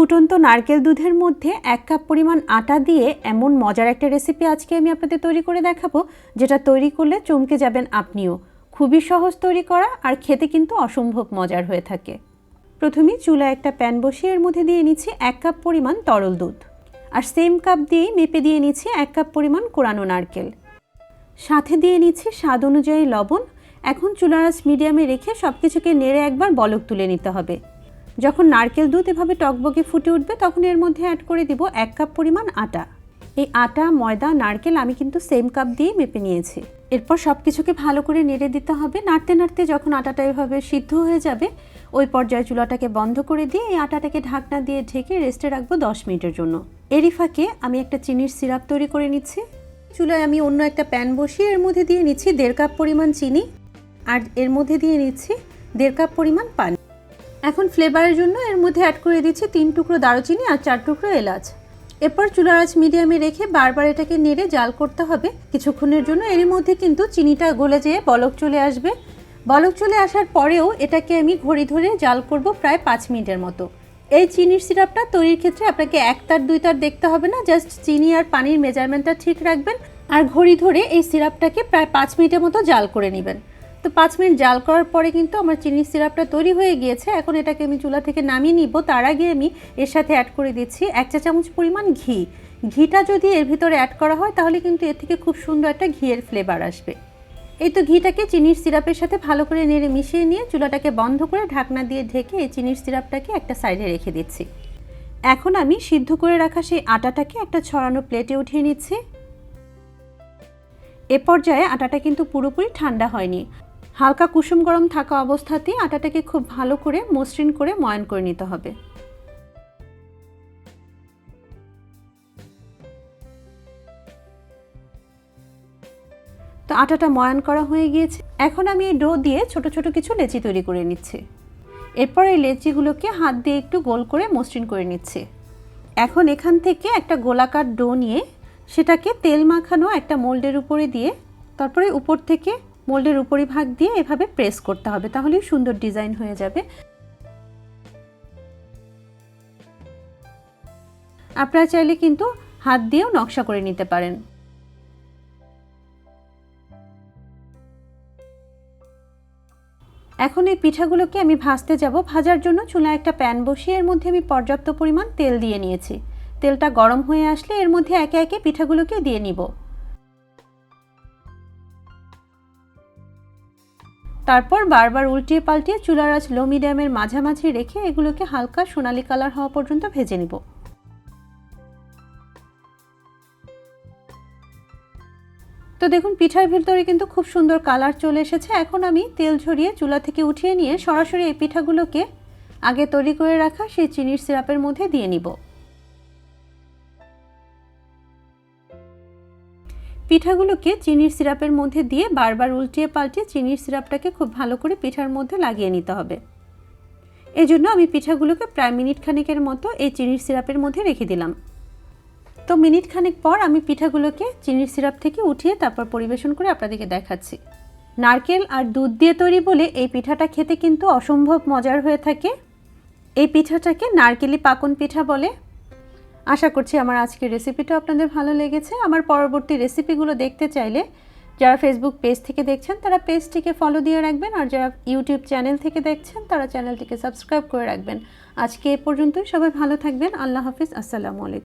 ফুটন্ত নারকেল দুধের মধ্যে এক কাপ পরিমাণ আটা দিয়ে এমন মজার একটা রেসিপি আজকে আমি আপনাদের তৈরি করে দেখাবো, যেটা তৈরি করলে চমকে যাবেন আপনিও। খুবই সহজ তৈরি করা আর খেতে কিন্তু অসম্ভব মজার হয়ে থাকে। প্রথমেই চুলা একটা প্যান বসিয়ে এর মধ্যে দিয়ে নিচ্ছি এক কাপ পরিমাণ তরল দুধ। আর সেম কাপ দিয়েই মেপে দিয়ে নিচ্ছি এক কাপ পরিমাণ কোরানো নারকেল। সাথে দিয়ে নিচ্ছি স্বাদ অনুযায়ী লবণ। এখন চুলার আঁচ মিডিয়ামে রেখে সব কিছুকে নেড়ে একবার বলক তুলে নিতে হবে। যখন নারকেল দুধ এভাবে টকবকে ফুটে উঠবে, তখন এর মধ্যে অ্যাড করে দিব এক কাপ পরিমাণ আটা। এই আটা, ময়দা, নারকেল আমি কিন্তু সেম কাপ দিয়ে মেপে নিয়েছি। এরপর সব কিছুকে ভালো করে নেড়ে দিতে হবে। নাড়তে নাড়তে যখন আটাটা এভাবে সিদ্ধ হয়ে যাবে, ওই পর্যায়ে চুলাটাকে বন্ধ করে দিয়ে এই আটাটাকে ঢাকনা দিয়ে ঢেকে রেস্টে রাখব দশ মিনিটের জন্য। এরই ফাঁকে আমি একটা চিনির সিরাপ তৈরি করে নিচ্ছি। চুলায় আমি অন্য একটা প্যান বসিয়ে এর মধ্যে দিয়ে নিচ্ছি দেড় কাপ পরিমাণ চিনি। আর এর মধ্যে দিয়ে নিচ্ছি দেড় কাপ পরিমাণ পানি। এখন ফ্লেভারের জন্য এর মধ্যে অ্যাড করে দিচ্ছি তিন টুকরো দারুচিনি আর চার টুকরো এলাচ। এরপর চুলার আঁচ মিডিয়ামে রেখে বারবার এটাকে নেড়ে জাল করতে হবে। কিছুক্ষণের জন্য এর মধ্যে কিন্তু চিনিটা গলে যেয়ে বলক চলে আসবে। বলক চলে আসার পরেও এটাকে আমি ঘড়ি ধরে জাল করব প্রায় পাঁচ মিনিটের মতো। এই চিনির সিরাপটা তৈরির ক্ষেত্রে আপনাকে এক তার, দুই তার দেখতে হবে না, জাস্ট চিনি আর পানির মেজারমেন্টটা ঠিক রাখবেন। আর ঘড়ি ধরে এই সিরাপটাকে প্রায় পাঁচ মিনিটের মতো জাল করে নেবেন। তো পাঁচ মিনিট জাল করার পরে কিন্তু আমার চিনির সিরাপটা তৈরি হয়ে গিয়েছে। এখন এটাকে আমি চুলা থেকে নামিয়ে নিব। তার আগে আমি এর সাথে অ্যাড করে দিচ্ছি এক চা চামচ পরিমাণ ঘি। ঘিটা যদি এর ভিতরে অ্যাড করা হয়, তাহলে কিন্তু এর থেকে খুব সুন্দর একটা ঘিয়ের ফ্লেভার আসবে। এই তো ঘিটাকে চিনির সিরাপের সাথে ভালো করে নেড়ে মিশিয়ে নিয়ে চুলাটাকে বন্ধ করে ঢাকনা দিয়ে ঢেকে এই চিনির সিরাপটাকে একটা সাইডে রেখে দিচ্ছি। এখন আমি সিদ্ধ করে রাখা সেই আটাটাকে একটা ছড়ানো প্লেটে উঠিয়ে নিচ্ছি। এ পর্যায়ে আটাটা কিন্তু পুরোপুরি ঠান্ডা হয়নি। হালকা কুসুম গরম থাকা অবস্থাতেই আটাটাকে খুব ভালো করে মসৃণ করে ময়ান করে নিতে হবে। তো আটাটা ময়ান করা হয়ে গিয়েছে। এখন আমি এই ডো দিয়ে ছোট ছোট কিছু লেচি তৈরি করে নিচ্ছি। এরপর এই লেচিগুলোকে হাত দিয়ে একটু গোল করে মসৃণ করে নিচ্ছি। এখন এখান থেকে একটা গোলাকার ডো নিয়ে সেটাকে তেল মাখানো একটা মোল্ডের উপরে দিয়ে, তারপরে উপর থেকে মোল্ডের উপরিভাগ দিয়ে এভাবে প্রেস করতে হবে, তাহলেই সুন্দর ডিজাইন হয়ে যাবে। আপনারা চাইলে কিন্তু হাত দিয়েও নকশা করে নিতে পারেন। এখন এই পিঠাগুলোকে আমি ভাজতে যাব। ভাজার জন্য চুলা একটা প্যান বসিয়ে এর মধ্যে আমি পর্যাপ্ত পরিমাণ তেল দিয়ে নিয়েছি। তেলটা গরম হয়ে আসলে এর মধ্যে একে একে পিঠাগুলোকে দিয়ে নিব। তারপর বারবার উল্টিয়ে পাল্টিয়ে চুলার আঁচ লো মিডিয়ামের মাঝামাঝি রেখে এগুলোকে হালকা সোনালি কালার হওয়া পর্যন্ত ভেজে নিব। তো দেখুন, পিঠার ভিতরে কিন্তু খুব সুন্দর কালার চলে এসেছে। এখন আমি তেল ঝরিয়ে চুলা থেকে উঠিয়ে নিয়ে সরাসরি এই পিঠাগুলোকে আগে তৈরি করে রাখা সেই চিনির সিরাপের মধ্যে দিয়ে নিব। পিঠাগুলোকে চিনির সিরাপের মধ্যে দিয়ে বারবার উল্টিয়ে পাল্টিয়ে চিনির সিরাপটাকে খুব ভালো করে পিঠার মধ্যে লাগিয়ে নিতে হবে। এই জন্য আমি পিঠাগুলোকে প্রায় মিনিট খানেকের মতো এই চিনির সিরাপের মধ্যে রেখে দিলাম। তো মিনিট খানেক পর আমি পিঠাগুলোকে চিনির সিরাপ থেকে উঠিয়ে তারপর পরিবেশন করে আপনাদেরকে দেখাচ্ছি। নারকেল আর দুধ দিয়ে তৈরি বলে এই পিঠাটা খেতে কিন্তু অসম্ভব মজার হয়ে থাকে। এই পিঠাটাকে নারকেলি পাকন পিঠা বলে। আশা করছি আমার আজকের রেসিপিটা আপনাদের ভালো লেগেছে। আমার পরবর্তী রেসিপিগুলো দেখতে চাইলে যারা ফেসবুক পেজ থেকে দেখছেন, তারা পেজটিকে ফলো দিয়ে রাখবেন আর যারা ইউটিউব চ্যানেল থেকে দেখছেন, তারা চ্যানেলটিকে সাবস্ক্রাইব করে রাখবেন। আজকে এ পর্যন্তই, সবাই ভালো থাকবেন। আল্লাহ হাফিজ, আসসালামু আলাইকুম।